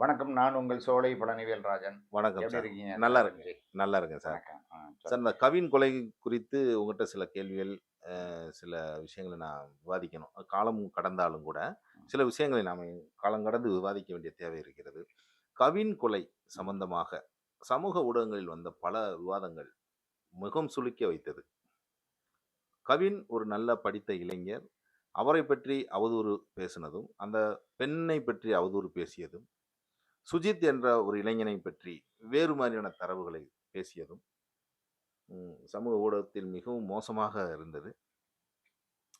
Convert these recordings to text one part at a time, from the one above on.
வணக்கம். நான் உங்கள் சோலை பழனிவேல் ராஜன். வணக்கம் எப்படி இருக்கீங்க? நல்லா இருக்கு நல்லா இருக்கேன் சார். சார் இந்த கவின் கொலை குறித்து உங்கள்கிட்ட சில கேள்விகள் சில விஷயங்களை நான் விவாதிக்கணும். காலம் கடந்தாலும் கூட சில விஷயங்களை நாம் காலம் கடந்து விவாதிக்க வேண்டிய தேவை இருக்கிறது. கவின் கொலை சம்பந்தமாக சமூக ஊடகங்களில் வந்த பல விவாதங்கள் முகம் சுளிக்க வைத்தது. கவின் ஒரு நல்ல படித்த இளைஞர். அவரை பற்றி அவதூறு பேசினதும் அந்த பெண்ணை பற்றி அவதூறு பேசியதும் சுஜித் என்ற ஒரு இளைஞனை பற்றி வேறு மாதிரியான தரவுகளை பேசியதும் சமூக ஊடகத்தில் மிகவும் மோசமாக இருந்தது.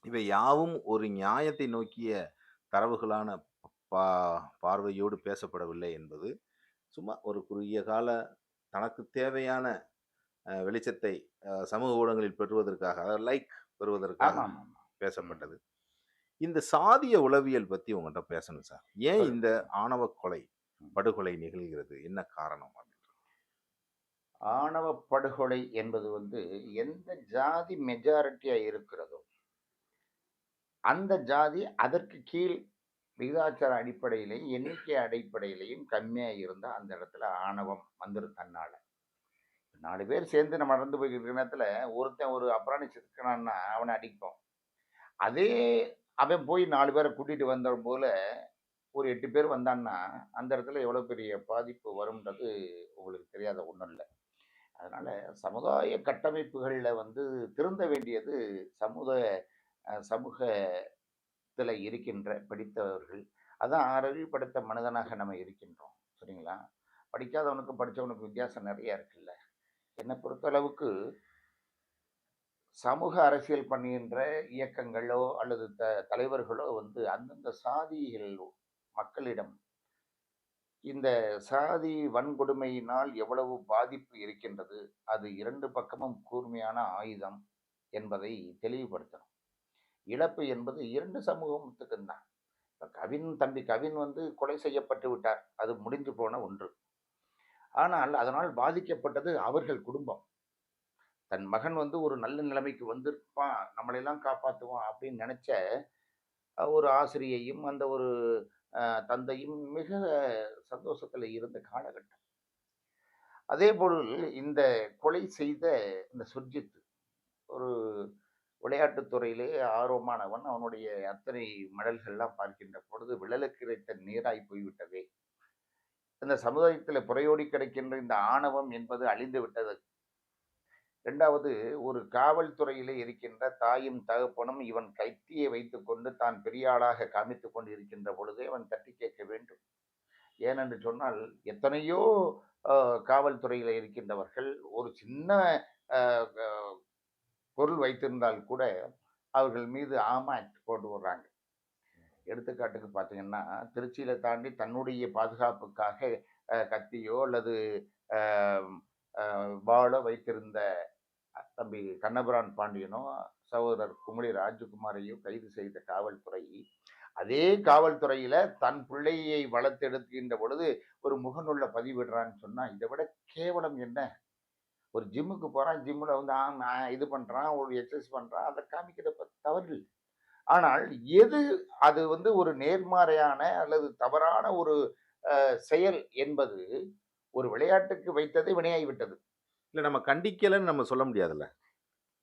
இவை யாவும் ஒரு நியாயத்தை நோக்கிய தரவுகளான பா பார்வையோடு பேசப்படவில்லை என்பது சும்மா ஒரு குறுகிய கால தனக்கு தேவையான வெளிச்சத்தை சமூக ஊடகங்களில் பெறுவதற்காக அதாவது லைக் பெறுவதற்காக. பேசப்பட்டது. இந்த சாதிய உளவியல் பத்தி உங்கள்கிட்ட பேசணும் சார். ஏன் இந்த ஆணவ கொலை படுகொலை நிகழ்கிறது. என்ன காரணம் ஆணவ படுகொலை என்பது வந்து எந்த ஜாதி மெஜாரிட்டியா இருக்கிறதோ அந்த ஜாதி அதற்கு கீழ் விகிதாச்சார அடிப்படையிலையும் எண்ணிக்கை அடிப்படையிலையும் கம்மியா இருந்தா அந்த இடத்துல ஆணவம் வந்துடும் தன்னால. நாலு பேர் சேர்ந்து நம்ம நடந்து போய்கிட்டு நேரத்தில் ஒருத்தன் ஒரு அப்புறாணி சிக்கனான்னா அவனை அடிப்போம். அதே அவன் போய் நாலு பேரை கூட்டிட்டு வந்த போல ஒரு எட்டு பேர் வந்தான்னா அந்த இடத்துல எவ்வளோ பெரிய பாதிப்பு வரும்ன்றது உங்களுக்கு தெரியாத ஒன்றும் இல்லை. அதனால் சமுதாய கட்டமைப்புகளில் வந்து திருந்த வேண்டியது சமுதாய சமூகத்தில் இருக்கின்ற படித்தவர்கள். அதான் அறிவுப்படுத்த மனிதனாக நம்ம இருக்கின்றோம் சரிங்களா? படிக்காதவனுக்கும் படித்தவனுக்கும் வித்தியாசம் நிறையா இருக்குல்ல. என்னை பொறுத்தளவுக்கு சமூக அரசியல் பண்ணுகின்ற இயக்கங்களோ அல்லது த தலைவர்களோ வந்து அந்தந்த சாதிகள் மக்களிடம். இந்த சாதி வன்கொடுமையினால் எவ்வளவு பாதிப்பு இருக்கின்றது அது இரண்டு பக்கமும் கூர்மையான ஆயுதம் என்பதை தெளிவுபடுத்தணும். இழப்பு என்பது இரண்டு சமூகத்துக்கும் தான். இப்போ கவின் தம்பி கவின் வந்து கொலை செய்யப்பட்டு விட்டார் அது முடிந்து போன ஒன்று. ஆனால் அதனால் பாதிக்கப்பட்டது அவர்கள் குடும்பம். தன் மகன் வந்து ஒரு நல்ல நிலைமைக்கு வந்திருப்பான் நம்மளையெல்லாம் காப்பாற்றுவான் அப்படின்னு நினச்ச ஒரு ஆசிரியையும் அந்த ஒரு தந்தையும் மிக சந்தோஷத்தில் இருந்த காலகட்டம். அதே போல் இந்த கொலை செய்த இந்த சுர்ஜித் ஒரு விளையாட்டுத்துறையிலே ஆர்வமானவன். அவனுடைய அத்தனை மடல்கள்லாம் பார்க்கின்ற பொழுது விழலுக்கு இறைத்த நீராய் போய்விட்டதே. இந்த சமுதாயத்தில் புறையோடி கிடைக்கின்ற இந்த ஆணவம் என்பது அழிந்து விட்டது. ரெண்டாவது ஒரு காவல்துறையிலே இருக்கின்ற தாயும் தகப்பனும் இவன் கைத்தியை வைத்துக்கொண்டு தான் பெரிய ஆளாக கொண்டு இருக்கின்ற பொழுதே அவன் தட்டி கேட்க வேண்டும். ஏனென்று சொன்னால் எத்தனையோ காவல்துறையில் இருக்கின்றவர்கள் ஒரு சின்ன பொருள் வைத்திருந்தால் கூட அவர்கள் மீது ஆமாக்ட் போட்டு விடுறாங்க எடுத்துக்காட்டுக்கு பார்த்தீங்கன்னா திருச்சியில் தாண்டி தன்னுடைய பாதுகாப்புக்காக கத்தியோ அல்லது வாழ வைத்திருந்த தம்பி கண்ணபிரான் பாண்டியனோ சகோதரர் குமரி ராஜகுமாரையும் கைது செய்த காவல்துறை. அதே காவல்துறையில தன் பிள்ளையை வளர்த்தெடுக்கின்ற பொழுது ஒரு முகநூல்ல பதிவிடுறான்னு சொன்னா இதை விட கேவலம் என்ன? ஒரு ஜிம்முக்கு போறான் ஜிம்மில் வந்து ஆ, நான் இது பண்றான் ஒரு எக்ஸசைஸ் பண்றான் அதை காமிக்கிறப்ப தவறு ஆனால் எது அது வந்து ஒரு நேர்மாறையான அல்லது தவறான ஒரு செயல் என்பது ஒரு விளையாட்டுக்கு வைத்தது வினையாகி விட்டது. இல்ல நம்ம கண்டிக்கலைன்னு நம்ம சொல்ல முடியாதுல்ல.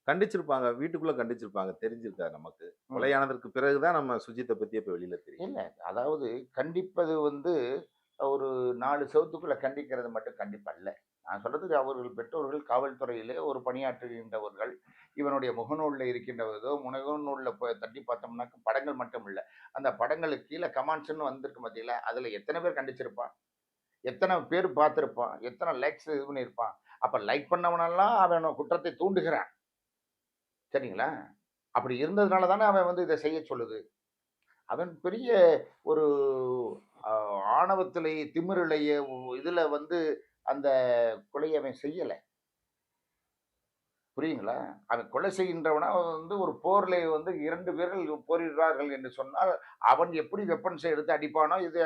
கண்டிச்சிருப்பாங்க வீட்டுக்குள்ள கண்டிச்சிருப்பாங்க தெரிஞ்சிருக்காது நமக்கு. கொலையானதற்கு பிறகுதான் நம்ம சுஜித்தை பத்தி இப்ப வெளியில தெரியும். இல்லை அதாவது கண்டிப்பது வந்து ஒரு நாலு செவத்துக்குள்ள கண்டிக்கிறது மட்டும் கண்டிப்பல்ல நான் சொல்றதுக்கு அவர்கள் பெற்றோர்கள் காவல்துறையிலே ஒரு பணியாற்றுகின்றவர்கள் இவனுடைய முகநூலில் இருக்கின்றதோ முகநூலில் போய் தட்டி பார்த்தோம்னாக்க படங்கள் மட்டும் இல்லை. அந்த படங்களுக்கு கீழே கமெண்ட்ஸ்னு வந்திருக்கு மத்தியில் அதில் எத்தனை பேர் கண்டிச்சிருப்பான்? எத்தனை பேர் பார்த்துருப்பான் எத்தனை லைக்ஸ் இது பண்ணியிருப்பான். அப்போ லைக் பண்ணவனெல்லாம் அவன் குற்றத்தை தூண்டுகிறான். சரிங்களா? அப்படி இருந்ததுனால தானே அவன் வந்து இதை செய்ய சொல்லுது. அவன் பெரிய ஒரு ஆணவத்திலேயே திமிரிலேயே இதில் வந்து அந்த கொலையை அவன் செய்யலை. புரியுங்களா அவன் கொலை செய்கின்றவனா வந்து ஒரு போரில் வந்து இரண்டு பேர்கள் போரிடுறார்கள் என்று சொன்னால் அவன் எப்படி வெப்பன்ஸை எடுத்து அடிப்பானோ இதை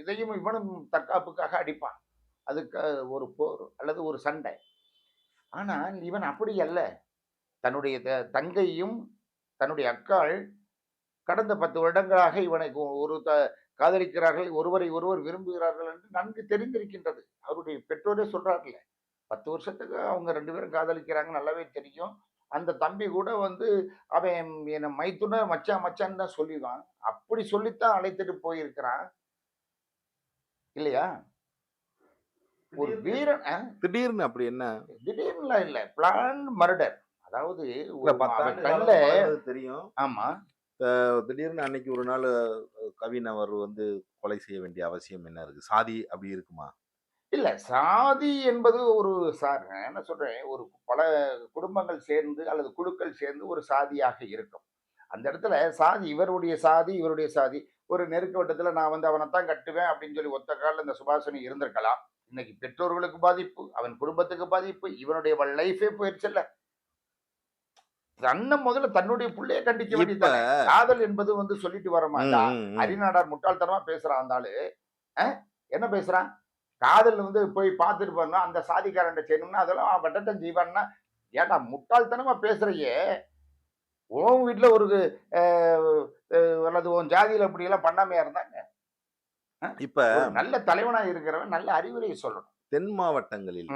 இதையும் இவனும் தற்காப்புக்காக அடிப்பான். அதுக்கு ஒரு போர் அல்லது ஒரு சண்டை. ஆனால் இவன் அப்படி அல்ல. தன்னுடைய த- தங்கையும் தன்னுடைய அக்காள் கடந்த பத்து வருடங்களாக இவனை ஒரு த காதலிக்கிறார்கள் ஒருவரை ஒருவர் விரும்புகிறார்கள் என்று நன்கு தெரிந்திருக்கின்றது. அவருடைய பெற்றோரே சொல்றாருல்ல பத்து வருஷத்துக்கு அவங்க ரெண்டு பேரும் காதலிக்கிறாங்க நல்லாவே தெரியும். அந்த தம்பி கூட வந்து அவன் என்னை மைத்துன மச்சான் மச்சான் தான் சொல்லிடுவான். அப்படி சொல்லித்தான் அழைத்துட்டு போயிருக்கிறான். இல்லையா? ஒரு வீரன்? திடீர்னு அப்படி என்ன? திடீர்னுலாம் இல்ல. பிளான் மர்டர் அதாவது கண்ணுல தெரியும். ஆமா. திடீர்னு அன்னைக்கு ஒரு நாள் கவின் அவர் வந்து கொலை செய்ய வேண்டிய அவசியம் என்ன இருக்கு? சாதி அப்படி இருக்குமா? இல்ல சாதி என்பது ஒரு சார் என்ன சொல்றேன் ஒரு பல குடும்பங்கள் சேர்ந்து அல்லது குழுக்கள் சேர்ந்து ஒரு சாதியாக இருக்கும். அந்த இடத்துல சாதி இவருடைய சாதி இவருடைய சாதி. ஒரு நெருக்க வட்டத்துல நான் வந்து அவனைத்தான் கட்டுவேன் அப்படின்னு சொல்லி ஒத்த காலில் இந்த சுபாஷினி இருந்திருக்கலாம். இன்னைக்கு பெற்றோர்களுக்கு பாதிப்பு அவன் குடும்பத்துக்கு பாதிப்பு இவனுடைய லைஃபே போயிடுச்சுல்ல அண்ணன் முதல்ல தன்னுடைய பிள்ளைய கண்டிக்க வேண்டியது காதல் என்பது வந்து சொல்லிட்டு ம். அரிநாடார் முட்டாள்தனமா பேசுறான் அந்த ஆளு? என்ன பேசுறான்? காதல் வந்து போய் பார்த்துட்டு போனா அந்த சாதிக்காரன் செய்யணும்னா அதெல்லாம் அவன் வட்டத்தம் செய்வான்னா ஏன்டா முட்டாள்தனமா பேசுறையே? உன் வீட்டுல ஒரு அல்லது உன் ஜாதியில இப்படி எல்லாம் பண்ணாமையா இருந்தாங்க? இப்ப நல்ல தலைவனா இருக்கிறவன் நல்ல அறிவுரை சொல்லணும். தென் மாவட்டங்களில்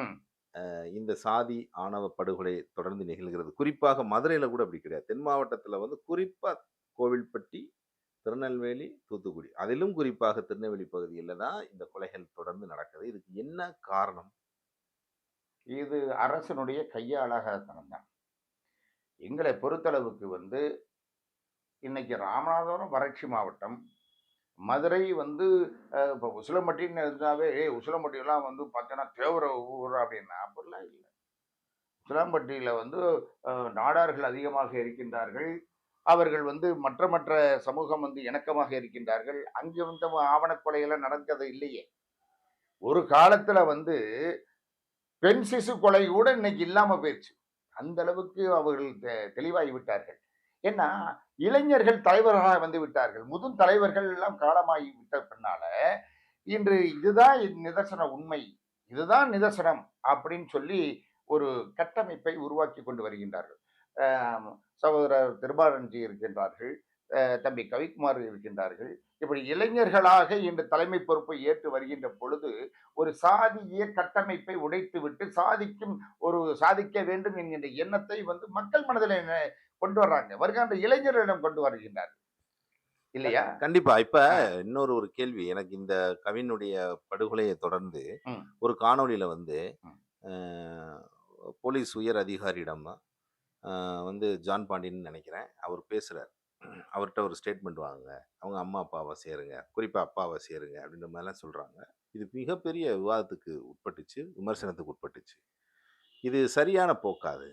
இந்த சாதி ஆணவ படுகொலை தொடர்ந்து நிகழ்கிறது. குறிப்பாக மதுரையில கூட அப்படி கிடையாது. தென் மாவட்டத்துல வந்து குறிப்பா கோவில்பட்டி திருநெல்வேலி தூத்துக்குடி. அதிலும் குறிப்பாக திருநெல்வேலி பகுதியில் தான் இந்த கொலைகள் தொடர்ந்து நடக்குது. இதுக்கு என்ன காரணம்? இது அரசனுடைய கையாளகத்தனம் தான். எங்களை பொறுத்தளவுக்கு வந்து இன்னைக்கு ராமநாதபுரம் வறட்சி மாவட்டம். மதுரை வந்து இப்போ உசிலம்பட்டின்னு இருந்தாவே ஏ உசிலம்பட்டியெல்லாம் வந்து பார்த்தோன்னா தேவர ஊர் அப்படின்னா அப்படிலாம் இல்லை. உசிலம்பட்டியில் வந்து நாடார்கள் அதிகமாக இருக்கின்றார்கள். அவர்கள் வந்து மற்ற மற்ற சமூகம் வந்து இணக்கமாக இருக்கின்றார்கள். அங்கே வந்து ஆவணக்கொலையெல்லாம் நடந்தது இல்லையே. ஒரு காலத்தில் வந்து பெண் சிசு கொலை கூட இன்னைக்கு இல்லாமல் போயிடுச்சு அந்த அளவுக்கு அவர்கள் தெ- தெளிவாகி விட்டார்கள். ஏன்னா இளைஞர்கள் தலைவர்களாக வந்து விட்டார்கள். முதும் தலைவர்கள் எல்லாம் காலமாகி விட்ட பின்னால இன்று இதுதான் நிதர்சன உண்மை. இதுதான் நிதர்சனம் அப்படின்னு சொல்லி ஒரு கட்டமைப்பை உருவாக்கி கொண்டு வருகின்றார்கள். சகோதரர் திருபாரன்ஜி இருக்கின்றார்கள் தம்பி கவிக்குமார் இருக்கின்றார்கள். இப்படி இளைஞர்களாக இன்று தலைமை பொறுப்பை ஏற்று வருகின்ற பொழுது ஒரு சாதிய கட்டமைப்பை உடைத்துவிட்டு சாதிக்கும் ஒரு சாதிக்க வேண்டும் என்கின்ற எண்ணத்தை வந்து மக்கள் மனதில் என்ன- கொண்டு வர்றாங்க? வருகின்ற இளைஞர்களிடம் கொண்டு வருகின்றார் இல்லையா? கண்டிப்பா. இப்ப. இன்னொரு ஒரு கேள்வி. எனக்கு இந்த கவினுடைய படுகொலையை தொடர்ந்து. ஒரு காணொளியில வந்து போலீஸ் உயர் அதிகாரியிடம் வந்து ஜான் பாண்டியன் நினைக்கிறேன். அவர் பேசுறார். அவர்கிட்ட ஒரு ஸ்டேட்மெண்ட் வாங்குங்க. அவங்க அம்மா அப்பாவை சேருங்க. குறிப்பா அப்பாவை சேருங்க அப்படின்ற மாதிரிலாம் சொல்றாங்க. இது மிகப்பெரிய விவாதத்துக்கு உட்பட்டுச்சு விமர்சனத்துக்கு உட்பட்டுச்சு. இது சரியான போக்காது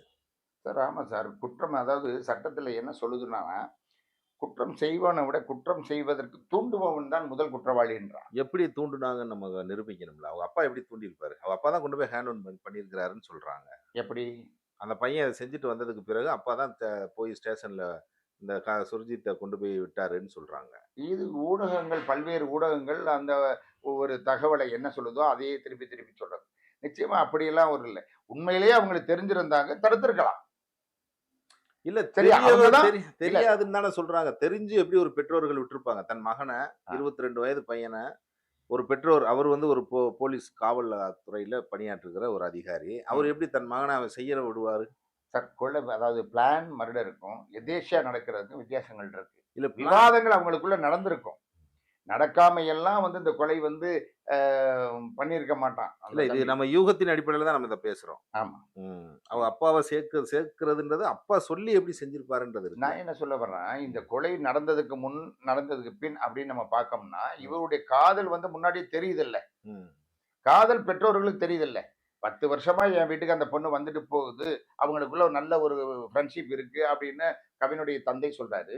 சார் ஆமாம் சார். குற்றம் அதாவது சட்டத்தில் என்ன சொல்லுதுன்னா குற்றம் செய்வனை விட குற்றம் செய்வதற்கு தூண்டுபவன் தான் முதல் குற்றவாளின்றான் எப்படி தூண்டுனாங்கன்னு நம்ம நிரூபிக்கணும்ல. அவங்க அப்பா எப்படி தூண்டியிருப்பாரு? அவங்க அப்பா தான் கொண்டு போய் ஹேண்ட் ஓன் பண்ணியிருக்கிறாருன்னு சொல்றாங்க. எப்படி? அந்த பையன் அதை செஞ்சுட்டு வந்ததுக்கு பிறகு அப்பா தான் போய் ஸ்டேஷன்ல இந்த க சுர்ஜித்தை கொண்டு போய் விட்டாருன்னு சொல்றாங்க. இது ஊடகங்கள் பல்வேறு ஊடகங்கள் அந்த ஒரு தகவலை என்ன சொல்லுதோ அதையே திருப்பி திருப்பி சொல்றது. நிச்சயமா அப்படியெல்லாம் ஒரு இல்லை. உண்மையிலேயே அவங்களுக்கு தெரிஞ்சிருந்தாங்க தடுத்திருக்கலாம். இல்ல தெரியாதுன்னு தானே சொல்றாங்க. தெரிஞ்சு எப்படி ஒரு பெற்றோர்கள் விட்டுருப்பாங்க. தன் மகனை. இருபத்தி ரெண்டு வயது பையனை ஒரு பெற்றோர் அவர் வந்து ஒரு போ போலீஸ் காவல் துறையில பணியாற்றுகிற ஒரு அதிகாரி. அவர் எப்படி தன் மகனை அவன் செய்ய விடுவாரு? சார் கொலை அதாவது பிளான் மர்டருக்கும் எதேச்சியா நடக்கிறதுக்கும் வித்தியாசங்கள் இருக்கு. இல்ல விவாதங்கள் அவங்களுக்குள்ள நடந்திருக்கும். நடக்காம எல்லாம் வந்து இந்த கொலை வந்து பண்ணியிருக்க மாட்டான். இல்ல இது. நம்ம யூகத்தின் அடிப்படையில தான் நம்ம இதை பேசுறோம். ஆமா. ம். அவ அப்பாவை சேர்க்க சேர்க்கிறதுன்றது அப்பா சொல்லி எப்படி செஞ்சிருப்பாருன்றது நான் என்ன சொல்ல வர்றேன் இந்த கொலை நடந்ததுக்கு முன் நடந்ததுக்கு பின் அப்படின்னு நம்ம பார்த்தோம்னா இவருடைய காதல் வந்து முன்னாடியே தெரியுதில்ல. காதல் பெற்றோர்களுக்கு தெரியுதில்ல. பத்து வருஷமா என் வீட்டுக்கு அந்த பொண்ணு வந்துட்டு போகுது. அவங்களுக்குள்ள ஒரு நல்ல ஒரு ஃப்ரெண்ட்ஷிப் இருக்கு அப்படின்னு கவினுடைய தந்தை சொல்றாரு.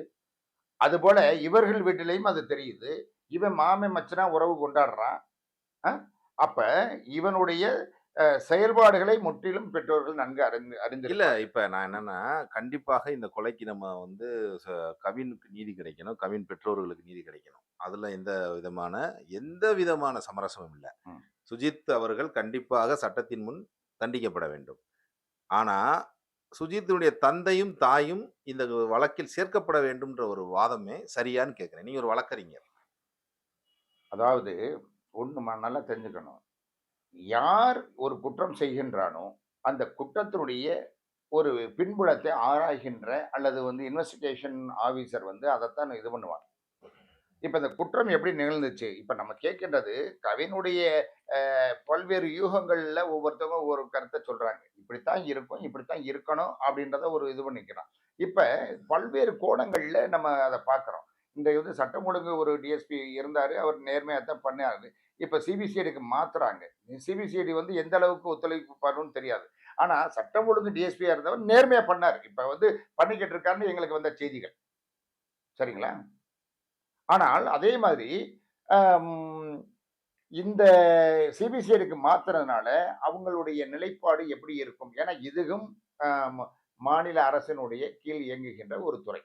அதுபோல இவர்கள் வீட்டிலையும் அது தெரியுது. இவன் மாமே மச்சனா உறவு கொண்டாடுறான்? அப்ப இவனுடைய செயல்பாடுகளை முற்றிலும் பெற்றோர்கள் நன்கு அறிந்து அறிந்து இல்ல இப்ப நான் என்னன்னா கண்டிப்பாக இந்த கொலைக்கு நம்ம வந்து கவினுக்கு நீதி கிடைக்கணும் கவின் பெற்றோர்களுக்கு நீதி கிடைக்கணும். அதுல எந்த விதமான எந்த விதமான சமரசமும் இல்லை. சுஜித் அவர்கள் கண்டிப்பாக சட்டத்தின் முன் தண்டிக்கப்பட வேண்டும். ஆனா சுஜித்தினுடைய தந்தையும் தாயும் இந்த வழக்கில் சேர்க்கப்பட வேண்டும்ன்ற ஒரு வாதமே சரியான்னு கேட்கிறேன் நீங்க ஒரு வழக்கறிஞர். அதாவது ஒன்று நல்லா தெரிஞ்சுக்கணும். யார் ஒரு குற்றம் செய்கின்றானோ அந்த குற்றத்தினுடைய ஒரு பின்புலத்தை ஆராய்கின்ற அல்லது வந்து இன்வெஸ்டிகேஷன் ஆஃபீஸர் வந்து அதைத்தான் இது பண்ணுவாங்க இப்போ இந்த குற்றம் எப்படி நிகழ்ந்துச்சு? இப்போ நம்ம கேட்கின்றது கவினுடைய பல்வேறு யூகங்களில் ஒவ்வொருத்தவங்க ஒரு கருத்தை சொல்கிறாங்க இப்படித்தான் இருக்கும் இப்படித்தான் இருக்கணும் அப்படின்றத ஒரு இது பண்ணிக்கிறான். இப்போ பல்வேறு கோணங்களில் நம்ம அதை பார்க்குறோம். இன்றைக்கு வந்து சட்டம் ஒழுங்கு ஒரு டிஎஸ்பி இருந்தார் அவர் நேர்மையாக தான் பண்ணார். இப்போ சிபிசிஐடிக்கு மாத்துறாங்க. சிபிசிஐடி வந்து எந்த அளவுக்கு ஒத்துழைப்பாருன்னு தெரியாது. ஆனால் சட்டம் ஒழுங்கு டிஎஸ்பியாக இருந்தவர் நேர்மையாக பண்ணார். இப்போ வந்து பண்ணிக்கிட்டு இருக்காருன்னு எங்களுக்கு வந்த செய்திகள். சரிங்களா? ஆனால் அதே மாதிரி இந்த சிபிசிஐடிக்கு மாத்துறதுனால அவங்களுடைய நிலைப்பாடு எப்படி இருக்கும்? ஏன்னா இதுவும் மாநில அரசினுடைய கீழ் இயங்குகின்ற ஒரு துறை.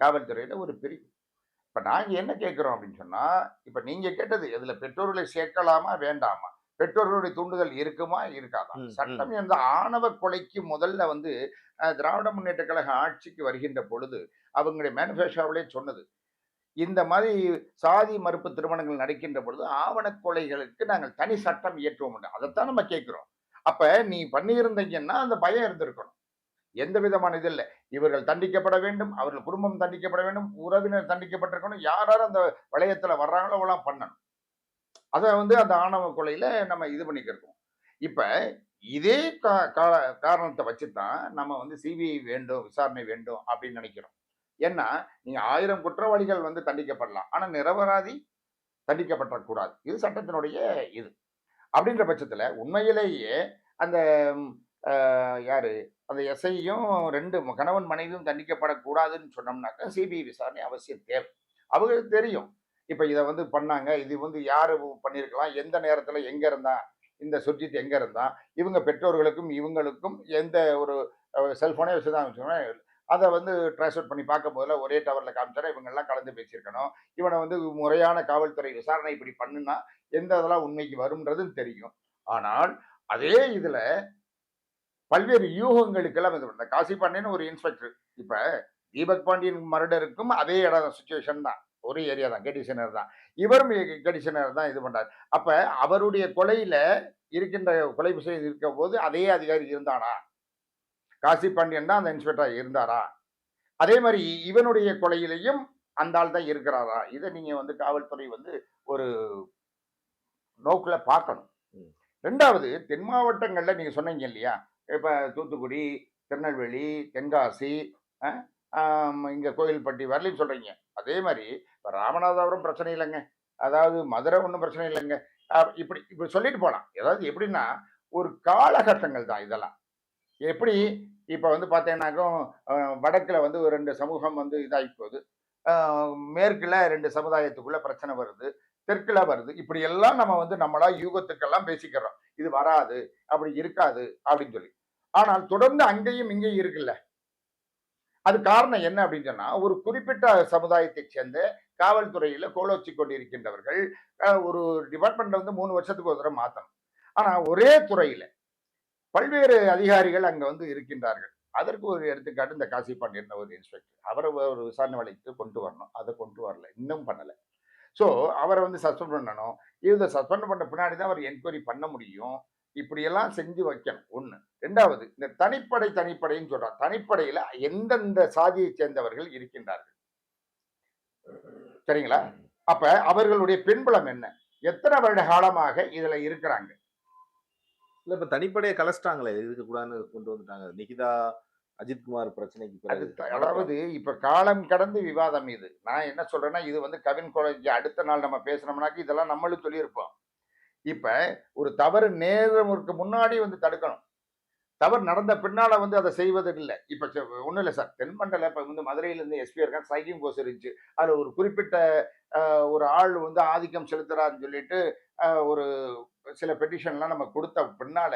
காவல்துறையில் ஒரு பிரிவு. இப்ப நாங்க என்ன கேட்கிறோம் அப்படின்னு சொன்னா இப்ப நீங்க கேட்டது இதுல பெற்றோர்களை சேர்க்கலாமா வேண்டாமா? பெற்றோர்களுடைய தூண்டுதல் இருக்குமா இருக்காதா. சட்டம் என்ற ஆணவ கொலைக்கு முதல்ல வந்து திராவிட முன்னேற்ற கழக ஆட்சிக்கு வருகின்ற பொழுது அவங்களுடைய மேனிஃபெஸ்டோவிலே சொன்னது. இந்த மாதிரி சாதி மறுப்பு திருமணங்கள் நடக்கின்ற பொழுது ஆவண கொலைகளுக்கு நாங்கள் தனி சட்டம் இயற்றுவோம். அதைத்தான் நம்ம கேட்கிறோம். அப்ப நீ பண்ணியிருந்தீங்கன்னா அந்த பயம் இருந்திருக்கணும். எந்த விதமான இது இல்லை. இவர்கள் தண்டிக்கப்பட வேண்டும் அவர்கள் குடும்பம் தண்டிக்கப்பட வேண்டும் உறவினர் தண்டிக்கப்பட்டிருக்கணும் யார் யார் அந்த வளையத்தில் வர்றாங்களோ அவெல்லாம் பண்ணணும். அதை வந்து அந்த ஆணவ கொலையில நம்ம இது பண்ணிக்கிறோம் இப்போ இதே கா- கா- காரணத்தை வச்சுதான் நம்ம வந்து சிபிஐ வேண்டும் விசாரணை வேண்டும் அப்படின்னு நினைக்கிறோம். ஏன்னா நீங்கள் ஆயிரம் குற்றவாளிகள் வந்து தண்டிக்கப்படலாம். ஆனால் நிரபராதி தண்டிக்கப்படக்கூடாது. இது சட்டத்தினுடைய இது. அப்படின்ற பட்சத்தில் உண்மையிலேயே அந்த யார் யாரு? அந்த எஸ்ஐயும் ரெண்டு கணவன் மனைவியும் தண்டிக்கப்படக்கூடாதுன்னு சொன்னோம்னாக்கா சிபிஐ விசாரணை அவசியம் தேவை. அவங்களுக்கு தெரியும். இப்போ இதை வந்து பண்ணாங்க இது வந்து யார் பண்ணியிருக்கலாம் எந்த நேரத்தில் எங்கே இருந்தான் இந்த சுர்ஜித் எங்கே இருந்தான் இவங்க பெற்றோர்களுக்கும் இவங்களுக்கும் எந்த ஒரு செல்ஃபோனே வச்சுதான் வச்சுக்கோங்களேன் அதை வந்து ட்ரான்ஸ்ஃபர் பண்ணி பார்க்கும் போதில் ஒரே டவரில் காமிச்சாரா இவங்கெல்லாம் கலந்து பேசியிருக்கணும். இவனை வந்து முறையான காவல்துறை விசாரணை இப்படி பண்ணுனா எந்த இதெல்லாம் உண்மைக்கு வரும்ன்றதும் தெரியும். ஆனால் அதே இதில் பல்வேறு யூகங்களுக்கெல்லாம் இது. இந்த காசி பாண்டியன் ஒரு இன்ஸ்பெக்டர் இப்போ தீபக் பாண்டியன் மர்டருக்கும் அதே இடம் சுச்சுவேஷன் தான். ஒரே ஏரியா தான் கெடிஷனர் தான். இவரும் கெடிஷனர் தான் இது பண்ணார் அப்போ அவருடைய கொலையில் இருக்கின்ற கொலை விஷயம் இருக்க போது அதே அதிகாரி இருந்தானா? காசி பாண்டியன் தான் அந்த இன்ஸ்பெக்டர் இருந்தாரா? அதே மாதிரி இவனுடைய கொலையிலையும் அந்த ஆள் தான் இருக்கிறாரா? இதை நீங்கள் வந்து காவல்துறை வந்து ஒரு நோக்கில் பார்க்கணும். ரெண்டாவது தென் மாவட்டங்களில் நீங்கள் சொன்னீங்க இல்லையா? இப்போ தூத்துக்குடி திருநெல்வேலி தென்காசி இங்கே கோயில்பட்டி வரலையும் சொல்கிறீங்க அதே மாதிரி இப்போ ராமநாதபுரம் பிரச்சனை இல்லைங்க. அதாவது மதுரை ஒன்றும் பிரச்சனை இல்லைங்க. இப்படி இப்படி சொல்லிட்டு போகலாம் ஏதாவது எப்படின்னா ஒரு காலகட்டங்கள் தான் இதெல்லாம். எப்படி? இப்போ வந்து பார்த்தீங்கன்னாக்கும் வடக்கில் வந்து ஒரு ரெண்டு சமூகம் வந்து இதாகி போகுது. மேற்கில் மேற்குல ரெண்டு சமுதாயத்துக்குள்ளே பிரச்சனை வருது. தெற்குல வருது. இப்படி எல்லாம் நம்ம வந்து நம்மளா யூகத்துக்கெல்லாம் பேசிக்கிறோம். இது வராது அப்படி இருக்காது அப்படின்னு சொல்லி. ஆனால் தொடர்ந்து அங்கேயும் இங்கேயும் இருக்குல்ல. அது காரணம் என்ன அப்படின்னு சொன்னா ஒரு குறிப்பிட்ட சமுதாயத்தை சேர்ந்த காவல்துறையில கோலோச்சி கொண்டிருக்கின்றவர்கள் ஒரு டிபார்ட்மெண்ட்ல வந்து மூணு வருஷத்துக்கு ஒரு தடவை மாத்தணும். ஆனா ஒரே துறையில பல்வேறு அதிகாரிகள் அங்க வந்து இருக்கின்றார்கள். அதற்கு ஒரு எடுத்துக்காட்டு இந்த காசி பாண்டியன் ஒரு இன்ஸ்பெக்டர் அவரை ஒரு விசாரணை வழக்கு கொண்டு வரணும். அதை கொண்டு வரல. இன்னும் பண்ணலை. ஸோ அவரை வந்து சஸ்பெண்ட் பண்ணணும். இதை சஸ்பெண்ட் பண்ண பின்னாடி தான் அவர் என்கொயரி பண்ண முடியும். இப்படியெல்லாம் செஞ்சு வைக்கணும். ஒண்ணு. ரெண்டாவது இந்த தனிப்படை தனிப்படைன்னு சொல்றான். தனிப்படையில எந்தெந்த சாதியை சேர்ந்தவர்கள் இருக்கின்றார்கள்? சரிங்களா? அப்ப அவர்களுடைய பின்புலம் என்ன? எத்தனை வருட காலமாக இதுல இருக்கிறாங்க? இல்ல இப்ப தனிப்படையை கலைச்சிட்டாங்களே. இருக்கக்கூடாதுன்னு கொண்டு வந்துட்டாங்க. நிகிதா அஜித்குமார் பிரச்சனைக்கு அதாவது இப்ப காலம் கடந்து விவாதம் இது. நான் என்ன சொல்றேன்னா இது வந்து கவின் கொலைக்கு அடுத்த நாள் நம்ம பேசுனோம்னாக்க இதெல்லாம் நம்மளும் சொல்லியிருப்போம். இப்ப ஒரு தவறு நேரமுக்கு முன்னாடி வந்து தடுக்கணும். தவறு நடந்த பின்னால வந்து அதை செய்வது இல்லை. இப்ப ஒண்ணும் இல்லை சார். தென்மண்டல இப்ப வந்து மதுரையில இருந்து எஸ்பி இருக்காங்க. ஸ்ட்ரைக்கிங் போர்ஸ் இருந்துச்சு. அதுல ஒரு குறிப்பிட்ட ஒரு ஆள் வந்து ஆதிக்கம் செலுத்துறாருன்னு சொல்லிட்டு ஒரு சில பெட்டிஷன்லாம் நம்ம கொடுத்த பின்னால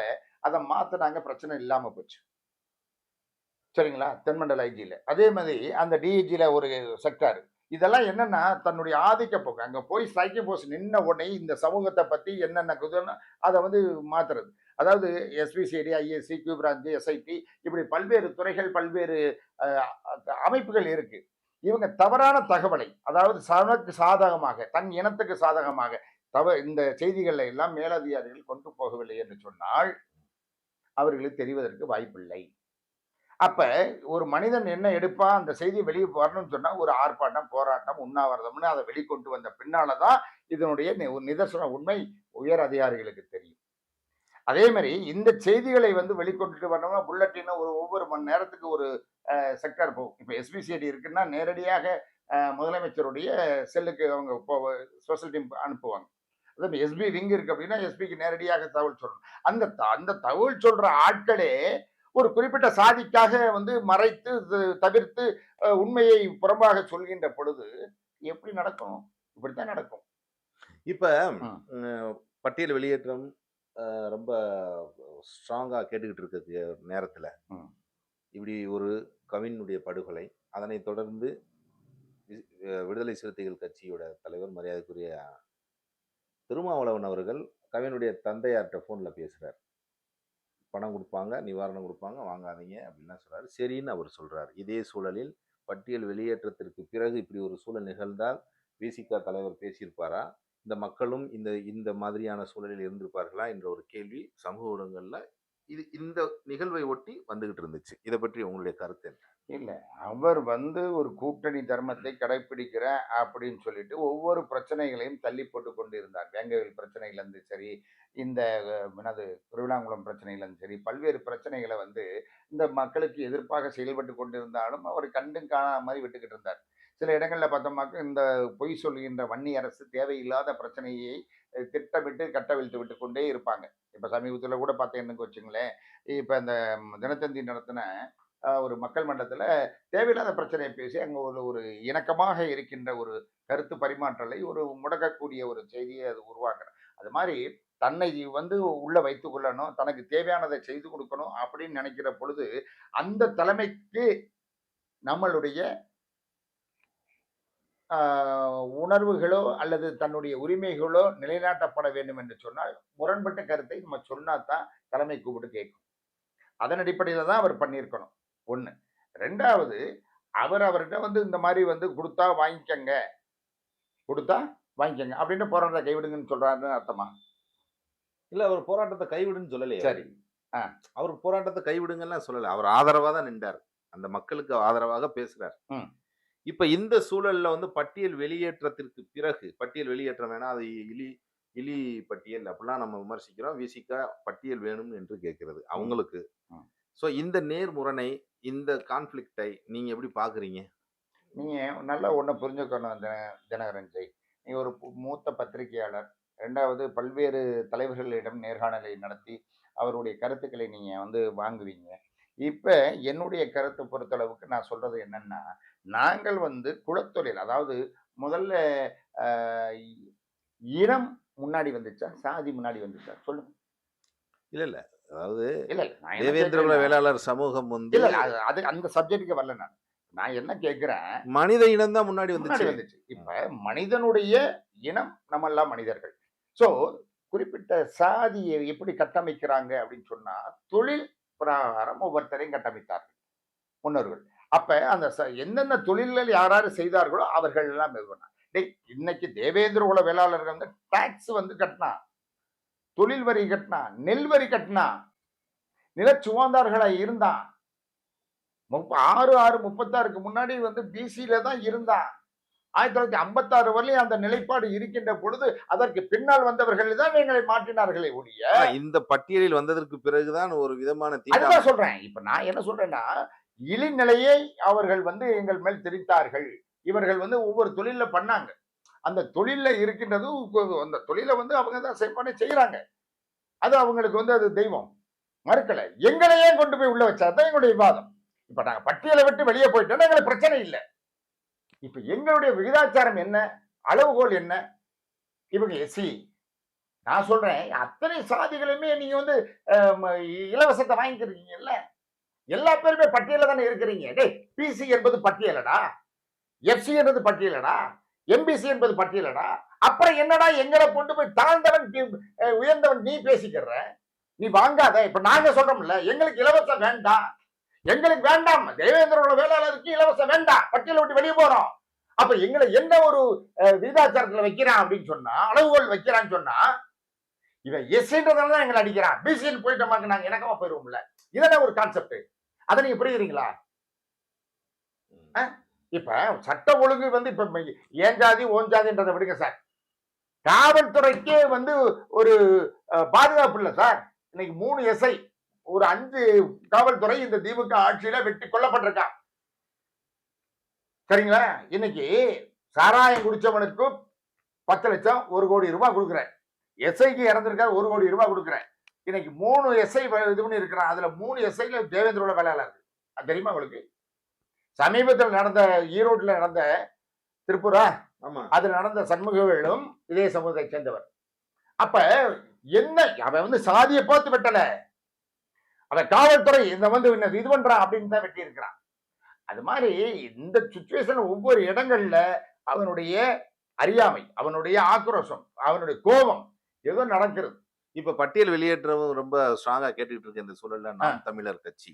அதை மாத்தினாங்க. பிரச்சனை இல்லாம போச்சு. சரிங்களா? தென்மண்டல ஐஜியில் அதே மாதிரி அந்த டிஐஜியில் ஒரு செக்டார் இதெல்லாம் என்னன்னா தன்னுடைய ஆதிக்க போக்கு. அங்கே போய் சைக்கிள் போஸ்ட் நின்ன உடனே இந்த சமூகத்தை பற்றி என்னென்ன குதுன்னு அதை வந்து மாற்றுறது அதாவது SBCID ISC Q branch SID இப்படி பல்வேறு துறைகள் பல்வேறு அமைப்புகள் இருக்குது இவங்க தவறான தகவலை அதாவது தனக்கு சாதகமாக தன் இனத்துக்கு சாதகமாக தவ இந்த செய்திகளை எல்லாம் மேலதிகாரிகள் கொண்டு போகவில்லை என்று சொன்னால் அவர்களுக்கு தெரிவதற்கு வாய்ப்பில்லை. அப்போ ஒரு மனிதன் என்ன எடுப்பா? அந்த செய்தி வெளியே வரணும்னு சொன்னால் ஒரு ஆர்ப்பாட்டம் போராட்டம் உண்ணாவிரதம்னு அதை வெளிக்கொண்டு வந்த பின்னாலதான் இதனுடைய நி- ஒரு நிதர்சன உண்மை உயர் அதிகாரிகளுக்கு தெரியும். அதே மாதிரி இந்த செய்திகளை வந்து வெளிக்கொண்டுட்டு வரணும்னா புல்லட்டின் ஒரு ஒவ்வொரு மணி நேரத்துக்கு ஒரு செக்டர் போகும். இப்போ எஸ்பிசிஐடி இருக்குன்னா நேரடியாக முதலமைச்சருடைய செல்லுக்கு அவங்க ஸ்பெஷல் டீம் அனுப்புவாங்க. அதே எஸ்பி விங் இருக்கு அப்படின்னா எஸ்பிக்கு நேரடியாக தகவல் சொல்லணும். அந்த த- அந்த தகவல் சொல்ற ஆட்களே ஒரு குறிப்பிட்ட சாதிக்காக வந்து மறைத்து தவிர்த்து உண்மையை புறம்பாக சொல்கின்ற பொழுது எப்படி நடக்கும்? இப்படித்தான் நடக்கும். இப்ப பட்டியல் வெளியேற்றம் ரொம்ப ஸ்ட்ராங்கா கேட்டுக்கிட்டு இருக்க நேரத்துல. இப்படி ஒரு கவினுடைய படுகொலை அதனை தொடர்ந்து விடுதலை சிறுத்தைகள் கட்சியோட தலைவர் மரியாதைக்குரிய திருமாவளவன் அவர்கள் கவினுடைய தந்தையார்கிட்ட ஃபோன்ல பேசுறார். பணம் கொடுப்பாங்க நிவாரணம் கொடுப்பாங்க வாங்காதீங்க அப்படின்லாம் சொல்கிறாரு சரின்னு அவர் சொல்கிறார் இதே சூழலில் பட்டியல் வெளியேற்றத்திற்கு பிறகு இப்படி ஒரு சூழல் நிகழ்ந்தால் பிசிகா தலைவர் பேசியிருப்பாரா? இந்த மக்களும் இந்த இந்த மாதிரியான சூழலில் இருந்திருப்பார்களா? என்ற ஒரு கேள்வி சமூக ஊடகங்களில் இது இந்த நிகழ்வை ஒட்டி வந்துகிட்டு இருந்துச்சு. இதை பற்றி உங்களுடைய கருத்து என்ன? இல்லை. அவர் வந்து ஒரு கூட்டணி தர்மத்தை கடைப்பிடிக்கிற அப்படின்னு சொல்லிட்டு ஒவ்வொரு பிரச்சனைகளையும் தள்ளி போட்டு கொண்டு இருந்தார் வேங்கவில் பிரச்சனையிலேருந்து சரி இந்த எனது என்னது திருவிழாங்குளம் பிரச்சனையிலேருந்து சரி பல்வேறு பிரச்சனைகளை வந்து இந்த மக்களுக்கு எதிர்ப்பாக செயல்பட்டு கொண்டிருந்தாலும் அவர் கண்டும் காணாத மாதிரி விட்டுக்கிட்டு இருந்தார். சில இடங்களில் பார்த்தோம்னாக்க இந்த பொய் சொல்கின்ற வன்னி அரசு தேவையில்லாத பிரச்சனையை திட்டமிட்டு கட்டவிழ்த்து விட்டு கொண்டே இருப்பாங்க. இப்போ சமீபத்தில் கூட பார்த்தீங்கன்னு வச்சுங்களேன் இப்போ இந்த தினத்தந்தி நடத்தின ஒரு மக்கள் மன்றத்தில் தேவையில்லாத பிரச்சனையை பேசி அங்கே ஒரு ஒரு இணக்கமாக இருக்கின்ற ஒரு கருத்து பரிமாற்றலை ஒரு முடக்கக்கூடிய ஒரு செய்தியை அது உருவாக்குறேன் அது மாதிரி தன்னை வந்து உள்ளே வைத்து கொள்ளணும் தனக்கு தேவையானதை செய்து கொடுக்கணும் அப்படின்னு நினைக்கிற பொழுது அந்த தலைமைக்கு நம்மளுடைய உணர்வுகளோ அல்லது தன்னுடைய உரிமைகளோ நிலைநாட்டப்பட வேண்டும் என்று சொன்னால் முரண்பட்ட கருத்தை நம்ம சொன்னா தான் தலைமை கூப்பிட்டு கேட்கும். அதன் அடிப்படையில் தான் அவர் பண்ணியிருக்கணும். ஒன்று ரெண்டாவது அவர் அவர்கிட்ட வந்து இந்த மாதிரி வந்து கொடுத்தா வாங்கிக்கங்க. கொடுத்தா வாங்கிக்கங்க. அப்படின்னு போராட்டத்தை கைவிடுங்கன்னு சொல்றாருன்னு அர்த்தமா? இல்ல அவர் போராட்டத்தை கைவிடுன்னு சொல்லலையே சரி. அவர் போராட்டத்தை கைவிடுங்கலாம் சொல்லல. அவர் ஆதரவா தான் நின்றார். அந்த மக்களுக்கு ஆதரவாக பேசுறார். இப்ப இந்த சூழல்ல வந்து பட்டியல் வெளியேற்றத்திற்கு பிறகு பட்டியல் வெளியேற்றம் வேணா அது இலி இலி பட்டியல் அப்படிலாம் நம்ம விமர்சிக்கிறோம். விசிகா பட்டியல் வேணும் என்று கேட்கிறது அவங்களுக்கு. சோ இந்த நேர்முரணை இந்த கான்ஃபிளிக்டை நீங்க எப்படி பாக்குறீங்க நீங்க நல்லா ஒண்ணு புரிஞ்சுக்கணும் தின- தினகரன் ஜெய் நீங்க ஒரு மூத்த பத்திரிகையாளர் ரெண்டாவது பல்வேறு தலைவர்களிடம் நேர்காணலை நடத்தி அவருடைய கருத்துக்களை நீங்க வந்து வாங்குவீங்க. இப்ப என்னுடைய கருத்தை பொறுத்தளவுக்கு நான் சொல்றது என்னன்னா நாங்கள் வந்து குலத்தொழில் அதாவது முதல்ல இனம் முன்னாடி வந்துச்சா? சாதி முன்னாடி வந்துச்சா? சொல்லுங்க. இல்ல இல்ல. அதாவது இல்ல இல்ல. வேளாளர் சமூகம் வந்து அது அந்த சப்ஜெக்ட்டுக்கு வரல நான். நான் என்ன கேட்கிறேன் மனித இனம் தான் முன்னாடி வந்துச்சு. வந்துச்சு. இப்ப மனிதனுடைய இனம் நம்ம எல்லாம் மனிதர்கள். சோ குறிப்பிட்ட சாதியை எப்படி கட்டமைக்கிறாங்க அப்படின்னு சொன்னா தொழில் பிரகாரம் ஒவ்வொருத்தரையும் கட்டமைத்தார்கள். முன்னோர்கள். அப்ப அந்த ச- தொழில்கள் யாராரு செய்தார்களோ அவர்கள் எல்லாம் டேய் இன்னைக்கு தேவேந்திர குல வேளாளர்கள் வந்து டாக்ஸ் வந்து கட்டினா தொழில் வரி கட்டினா நெல் வரி கட்டினா நிலச்சுவாந்தார்களா இருந்தான். முப்ப- ஆறு ஆறு முப்பத்தாறுக்கு முன்னாடி வந்து பிசியில தான் இருந்தான். ஆயிரத்தி தொள்ளாயிரத்தி ஐம்பத்தாறு வரலையும் அந்த நிலைப்பாடு இருக்கின்ற பொழுது அதற்கு பின்னால் வந்தவர்கள் தான் எங்களை மாற்றினார்களே ஒழிய. இந்த பட்டியலில் வந்ததற்கு பிறகுதான் ஒரு விதமான அதுதான் சொல்றேன். இப்ப நான் என்ன சொல்றேன்னா இழிநிலையை அவர்கள் வந்து எங்கள் மேல் திரித்தார்கள். இவர்கள் வந்து ஒவ்வொரு தொழில பண்ணாங்க. அந்த தொழில்ல இருக்கின்றது அந்த தொழிலை வந்து அவங்க தான் செய்வானே செய்யறாங்க அது அவங்களுக்கு வந்து அது தெய்வம். மறுக்கல. எங்களையே கொண்டு போய் உள்ள வச்சாதான் எங்களுடைய விவாதம். இப்ப நாங்க பட்டியலை விட்டு வெளியே போயிட்டோம்னா எங்களுக்கு பிரச்சனை இல்லை. இப்ப எங்களுடைய விகிதாச்சாரம் என்ன? அளவுகோல் என்ன? இவங்க எஸ்சி நான் சொல்றேன் அத்தனை சாதிகளுமே நீங்க வந்து இலவசத்தை வாங்கிக்கிறீங்கல்ல எல்லா பேருமே பட்டியல தானே இருக்கிறீங்க. டேய் பிசி என்பது பட்டியலடா. எஃப்சி என்பது பட்டியலடா. எம்பிசி என்பது பட்டியலடா. அப்புறம் என்னடா எங்களை கொண்டு போய் தாழ்ந்தவன் உயர்ந்தவன் நீ பேசிக்கிற? நீ வாங்காத. இப்ப நாங்க சொல்றோம்ல எங்களுக்கு இலவசம் வேண்டாம். எங்களுக்கு வேண்டாம். தேவேந்திரோட வேளாளருக்கு இலவசம் வேண்டாம். பட்டியலை விட்டு வெளியே போறோம். அப்ப எங்களை என்ன ஒரு விகிதாச்சாரத்துல வைக்கிறான் அப்படின்னு சொன்னா அளவுகோல் வைக்கிறான்னு சொன்னா இவன் எஸ்ன்றதால தான் எங்களை அடிக்கிறான். பிசின்னு போயிட்டோமாக்கு நாங்க இணக்கமா போயிருவோம்ல. இதானே ஒரு கான்செப்ட் அதை நீங்க புரியுறீங்களா? இப்ப சட்ட ஒழுங்கு வந்து இப்ப ஏன் ஜாதி ஓன் ஜாதின்றதை விடுங்க சார். காவல்துறைக்கே வந்து ஒரு பாதுகாப்பு இல்லை சார். இன்னைக்கு மூணு எஸ்ஐ. ஒரு அஞ்சு காவல்துறை இந்த திமுக ஆட்சியில வெட்டி கொல்லப்பட்டிருக்கான் சரிங்களா? இன்னைக்கு சாராயம் குடிச்சவனுக்கு பத்து லட்சம் ஒரு கோடி ரூபாய் கொடுக்குறேன். எஸ்ஐக்கு இறந்திருக்காரு ஒரு கோடி ரூபாய் கொடுக்குறேன். இன்னைக்கு மூணு எஸ்ஐ இது பண்ணி இருக்கிறான் அதுல மூணு எஸ்ஐல தேவேந்திரோட வேலையாளர் இருக்கு அது. தெரியுமா உங்களுக்கு? சமீபத்தில் நடந்த ஈரோட்டில் நடந்த திருப்பூரா? ஆமா. அது நடந்த சண்முகவேலும் இதே சமூகத்தை சேர்ந்தவர். அப்ப என்ன அவன் வந்து சாதியை பார்த்து வெட்டல. அவன் காவல்துறை இந்த வந்து என்ன இது பண்றான் அப்படின்னு தான் வெட்டி இருக்கிறான் அது மாதிரி இந்த சுச்சுவேஷன் ஒவ்வொரு இடங்கள்ல அவனுடைய அறியாமை அவனுடைய ஆக்ரோஷம் அவனுடைய கோபம் ஏதோ நடக்கிறது. இப்ப பட்டியல் வெளியேற்றவும் ரொம்ப ஸ்ட்ராங்கா கேட்டுக்கிட்டு இருக்க இந்த சூழல்ல நாம் தமிழர் கட்சி.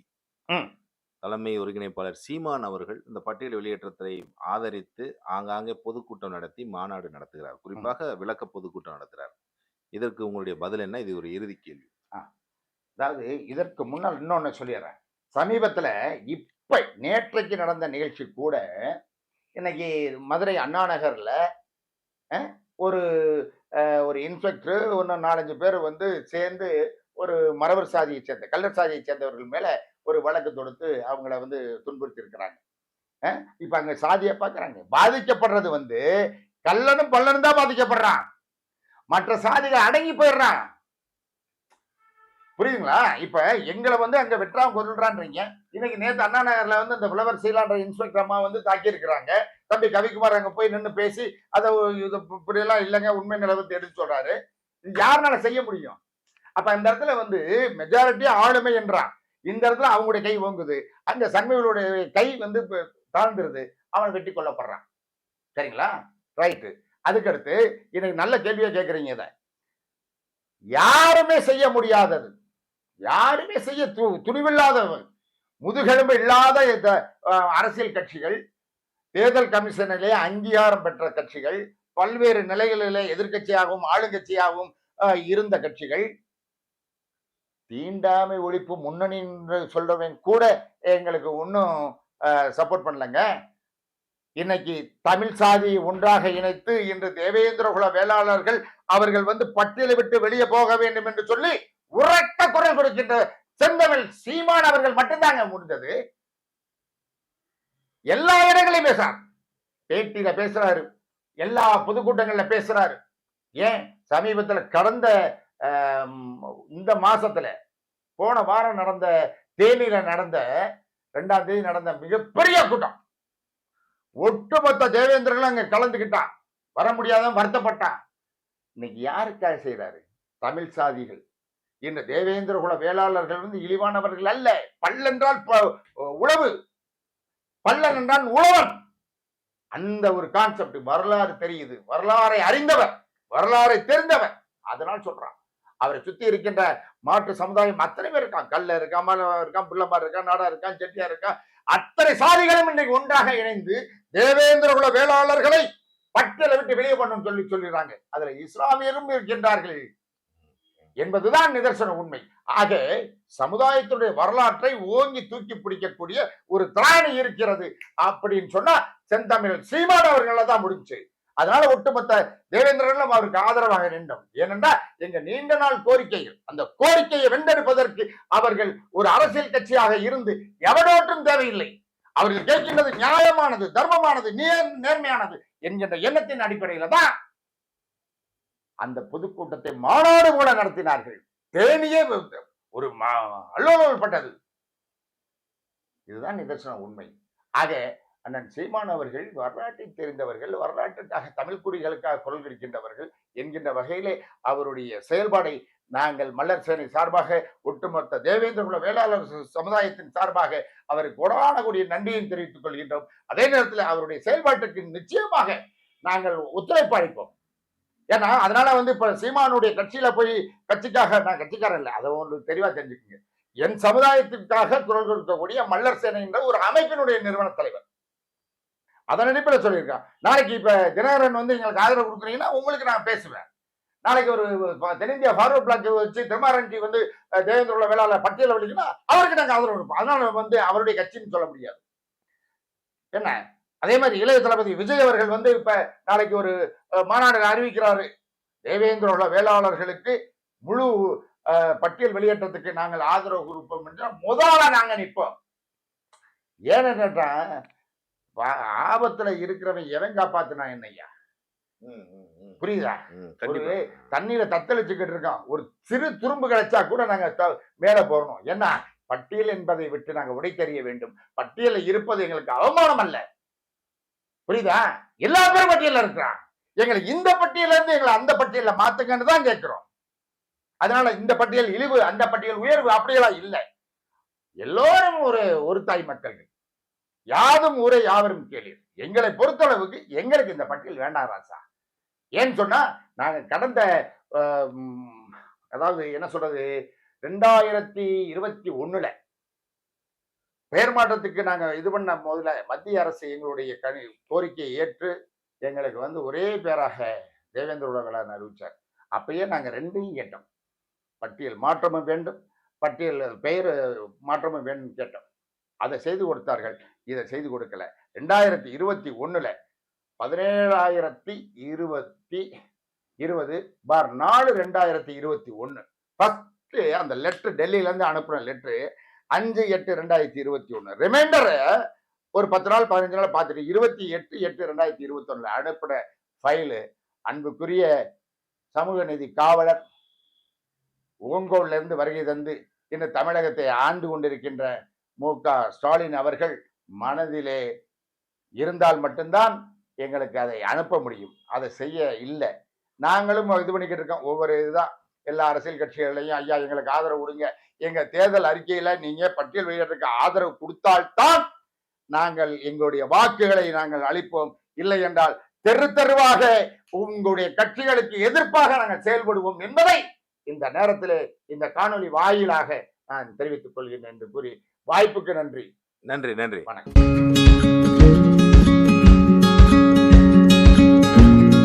தலைமை ஒருங்கிணைப்பாளர் சீமான் அவர்கள் இந்த பட்டியல் வெளியேற்றத்தை ஆதரித்து ஆங்காங்கே பொதுக்கூட்டம் நடத்தி மாநாடு நடத்துகிறார். குறிப்பாக விளக்க பொதுக்கூட்டம் நடத்துகிறார் இதற்கு உங்களுடைய பதில் என்ன? இது ஒரு இறுதி கேள்வி. அதாவது இதற்கு முன்னால் இன்னொன்று சொல்லிடுறேன். சமீபத்தில் இப்போ நேற்றைக்கு நடந்த நிகழ்ச்சி கூட இன்னைக்கு மதுரை அண்ணா நகரில் ஒரு ஒரு இன்ஸ்பெக்டர் இன்னும் நாலஞ்சு பேர் வந்து சேர்ந்து ஒரு மரபர் சாதியை சேர்ந்த கல்லர் சாதியை சேர்ந்தவர்கள் மேலே ஒரு வழக்கு தொடுத்து அவங்கள வந்து துன்புறுத்தியிருக்கிறாங்க. இப்போ அங்கே சாதியை பார்க்குறாங்க பாதிக்கப்படுறது வந்து கல்லனும் பல்லனும் தான் பாதிக்கப்படுறான். மற்ற சாதிகள் அடங்கி போயிடுறான். புரியுதுங்களா? இப்ப எங்களை வந்து அங்க வெற்றாம கொல்றான்றீங்க. இன்னைக்கு நேத்து அண்ணா நகர்ல வந்து இந்த புலவர் சீலான்ற இன்ஸ்பெக்டர் அம்மா வந்து தாக்கி இருக்கிறாங்க தம்பி கவிக்குமார் அங்க போய் நின்று பேசி அதை இது இப்படி எல்லாம் இல்லைங்க உண்மை நிலவரத்தை எடுத்து சொல்றாரு. யாருனால செய்ய முடியும்? அப்ப இந்த இடத்துல வந்து மெஜாரிட்டி ஆளுமை என்றான். இந்த இடத்துல அவங்களுடைய கை ஓங்குது. அந்த சண்மைகளுடைய கை வந்து தாழ்ந்துருது. அவன் வெட்டி கொல்லப்படுறான். சரிங்களா? ரைட்டு அதுக்கடுத்து இன்னைக்கு நல்ல கேள்வியா கேட்குறீங்க இதை. யாருமே செய்ய முடியாதது. யாருமே செய்ய து துணிவில்லாதவர் முதுகெலும்பு இல்லாத இந்த அரசியல் கட்சிகள் தேர்தல் கமிஷனிலே அங்கீகாரம் பெற்ற கட்சிகள் பல்வேறு நிலைகளிலே எதிர்கட்சியாகவும் ஆளுங்கட்சியாகவும் இருந்த கட்சிகள். தீண்டாமை ஒழிப்பு முன்னணி என்று சொல்றவன் கூட எங்களுக்கு ஒன்றும் சப்போர்ட் பண்ணலங்க. இன்னைக்கு தமிழ் சாதி ஒன்றாக இணைத்து இன்று தேவேந்திரகுல வேளாளர்கள் அவர்கள் வந்து பட்டியலை விட்டு வெளியே போக வேண்டும் என்று சொல்லி உரத்த குரல் கொடுக்கின்ற செந்தமிழ் சீமான் அவர்கள் மட்டும்தாங்க முடிந்தது எல்லா இடங்களையும் பேசுறார். பேட்டியில பேசுறாரு. எல்லா பொதுக்கூட்டங்கள்ல பேசுறாரு. ஏன்? சமீபத்துல கடந்த இந்த மாசத்துல போன வாரம் நடந்த தேனியில நடந்த ரெண்டாம் தேதி நடந்த மிகப்பெரிய கூட்டம். ஒட்டுமொத்த தேவேந்திரர்களும் அங்க கலந்துக்கிட்டான் வர முடியாதவன் வருத்தப்பட்டான். இன்னைக்கு யாருக்காக செய்யறாரு தமிழ் சாதிகள். இந்த தேவேந்திர குல வேளாளர்கள் வந்து இழிவானவர்கள் அல்ல. பல்லென்றால் உழவு. பல்லன் என்றால் உழவன் அந்த ஒரு கான்செப்ட் வரலாறு தெரியுது. வரலாறை அறிந்தவர். வரலாறை தெரிந்தவர். அதனால் சொல்றான். அவரை சுத்தி இருக்கின்ற மாற்று சமுதாயம் அத்தனை பேர் இருக்கான் கல்ல இருக்கான் மலை இருக்கான் பிள்ளைமார் இருக்கான் நாடா இருக்கான் செட்டியார் இருக்கான். அத்தனை சாதிகளும் இன்றைக்கு ஒன்றாக இணைந்து தேவேந்திர குல வேளாளர்களை பட்டியலை விட்டு வெளியே பண்ணும் சொல்லி சொல்லிடுறாங்க. அதுல இஸ்லாமியரும் இருக்கின்றார்கள். என்பதுதான் நிதர்சன உண்மை. ஆக சமுதாயத்துடைய வரலாற்றை ஓங்கி தூக்கி பிடிக்கக்கூடிய ஒரு திராணி இருக்கிறது அப்படின்னு சொன்னா செந்தமிழ் சீமான் அவர்கள தான் முடிஞ்சு. அதனால ஒட்டுமொத்த தேவேந்திரர்களும் அவருக்கு ஆதரவாக நின்றோம். ஏனென்றால் எங்க நீண்ட நாள் கோரிக்கைகள் அந்த கோரிக்கையை வென்றெடுப்பதற்கு அவர்கள் ஒரு அரசியல் கட்சியாக இருந்து எவனோற்றும் தேவையில்லை. அவர்கள் கேட்கின்றது நியாயமானது தர்மமானது நேர் நேர்மையானது என்கின்ற எண்ணத்தின் அடிப்படையில தான் அந்த பொதுக்கூட்டத்தை மாநாடு கூட நடத்தினார்கள். தேனியே ஒரு அல்லோலப்பட்டது இதுதான் நிதர்சன உண்மை. ஆக அண்ணன் சீமான் அவர்கள் வரலாற்றை தெரிந்தவர்கள் வரலாற்றுக்காக தமிழ் குடிகளுக்காக குரல் கொடுக்கின்றவர்கள் என்கின்ற வகையிலே அவருடைய செயல்பாடை நாங்கள் மல்லர் சேனை சார்பாக ஒட்டுமொத்த தேவேந்திர குல வேளாளர் சமுதாயத்தின் சார்பாக அவருக்கு கொடான கூடிய நன்றியை தெரிவித்துக் கொள்கின்றோம். அதே நேரத்தில் அவருடைய செயல்பாட்டுக்கு நிச்சயமாக நாங்கள் ஒத்துழைப்பு அளிப்போம். ஏன்னா அதனால வந்து இப்ப சீமானுடைய கட்சியில போய் கட்சிக்காக நான் கட்சிக்காரன் இல்லை அதை ஒன்று தெளிவா தெரிஞ்சுக்கோங்க. என் சமுதாயத்திற்காக குரல் கொடுக்கக்கூடிய மல்லர் சேனை என்ற ஒரு அமைப்பினுடைய நிறுவன தலைவர். அதன் அடிப்படையில் சொல்லியிருக்கான். நாளைக்கு இப்ப தினகரன் வந்து எங்களுக்கு ஆதரவு கொடுக்குறீங்கன்னா உங்களுக்கு நான் பேசுவேன். நாளைக்கு ஒரு தென்னிந்தியா தென்னிந்திய ஃபார்வர்ட் பிளாக் வச்சு திருமாரஞ்சி வந்து அஹ், தேவேந்திர உள்ள வேளாளர் வலிக்குன்னா அவருக்கு நாங்கள் ஆதரவு கொடுப்போம். அதனால வந்து அவருடைய கட்சின்னு சொல்ல முடியாது. என்ன? அதே மாதிரி இளைய தளபதி விஜய் அவர்கள் வந்து இப்ப நாளைக்கு ஒரு மாநாடு அறிவிக்கிறாரு. தேவேந்திர உள்ள வேளாளர்களுக்கு முழு பட்டியல் வெளியேற்றத்துக்கு நாங்கள் ஆதரவு கொடுப்போம் என்று முதல்ல நாங்க நிற்போம். ஏன்னா ஆபத்துல இருக்கிறவன் எவன் காப்பாத்துனா ம். புரியுதா? ஒரு தண்ணீரை தத்தளிச்சுக்கிட்டு இருக்கான் ஒரு சிறு துரும்பு கிடைச்சா கூட நாங்க மேல போறோம் என்ன பட்டியல் என்பதை விட்டு நாங்க உடைத்தறிய வேண்டும். பட்டியலில் இருப்பது எங்களுக்கு அவமானம் அல்ல புரியுதா? எல்லா பேரும் பட்டியலில் இருக்கிறான். எங்களை இந்த பட்டியல இருந்து எங்களை அந்த பட்டியல மாத்துங்கன்னு தான் கேட்கிறோம். அதனால இந்த பட்டியல் இழிவு அந்த பட்டியல் உயர்வு அப்படியெல்லாம் இல்லை. எல்லோரும் ஒரு ஒரு தாய் மக்கள். யாதும் ஊரே யாவரும் கேளீர். எங்களை பொறுத்தளவுக்கு எங்களுக்கு இந்த பட்டியல் வேண்டாம் ராசா. ஏன்னு சொன்னா நாங்க கடந்த அதாவது என்ன சொல்றது ரெண்டாயிரத்தி இருபத்தி ஒண்ணுல பெயர் மாற்றத்துக்கு நாங்கள் இது பண்ண முதல்ல மத்திய அரசு எங்களுடைய கணி கோரிக்கையை ஏற்று எங்களுக்கு வந்து ஒரே பேராக தேவேந்திர உலகலான்னு அறிவித்தார் அப்பயே நாங்கள் ரெண்டையும் கேட்டோம். பட்டியல் மாற்றமும் வேண்டும் பட்டியல் பெயர் மாற்றமும் வேண்டும் கேட்டோம். அதை செய்து கொடுத்தார்கள். இதை செய்து கொடுக்கல. ரெண்டாயிரத்தி இருபத்தி ஒன்றில் பதினேழாயிரத்தி இருபத்தி இருபது பார் நாலு ரெண்டாயிரத்தி இருபத்தி ஒன்று ஃபஸ்ட்டு அந்த லெட்ரு டெல்லியிலேருந்து அனுப்புன லெட்ரு அஞ்சு எட்டு ரெண்டாயிரத்தி இருபத்தி ஒன்று ரிமைண்டரை ஒரு பத்து நாள் பதினஞ்சு நாள் பார்த்துட்டு இருபத்தி எட்டு எட்டு ரெண்டாயிரத்தி இருபத்தொன்னுல அனுப்பின ஃபைலு அன்புக்குரிய சமூக நீதி காவலர் ஓங்கோல்ல இருந்து வருகை தந்து இந்த தமிழகத்தை ஆண்டு கொண்டிருக்கின்ற மு. க. ஸ்டாலின் அவர்கள் மனதிலே இருந்தால் மட்டும்தான் எங்களுக்கு அதை அனுப்ப முடியும். அதை செய்ய இல்லை. நாங்களும் இது பண்ணிக்கிட்டு இருக்கோம். ஒவ்வொரு இதுதான். எல்லா அரசியல் கட்சிகளையும் ஐயா எங்களுக்கு ஆதரவு கொடுங்க. எங்க தேர்தல் அறிக்கையில நீங்க பட்டியல் வெளியிடறதுக்கு ஆதரவு கொடுத்தால்தான் நாங்கள் எங்களுடைய வாக்குகளை நாங்கள் அளிப்போம். இல்லை என்றால் தெரு தெருவாக உங்களுடைய கட்சிகளுக்கு எதிர்ப்பாக நாங்கள் செயல்படுவோம் என்பதை இந்த நேரத்திலே இந்த காணொளி வாயிலாக நான் தெரிவித்துக் கொள்கிறேன் என்று கூறி வாய்ப்புக்கு நன்றி. நன்றி நன்றி. வணக்கம்.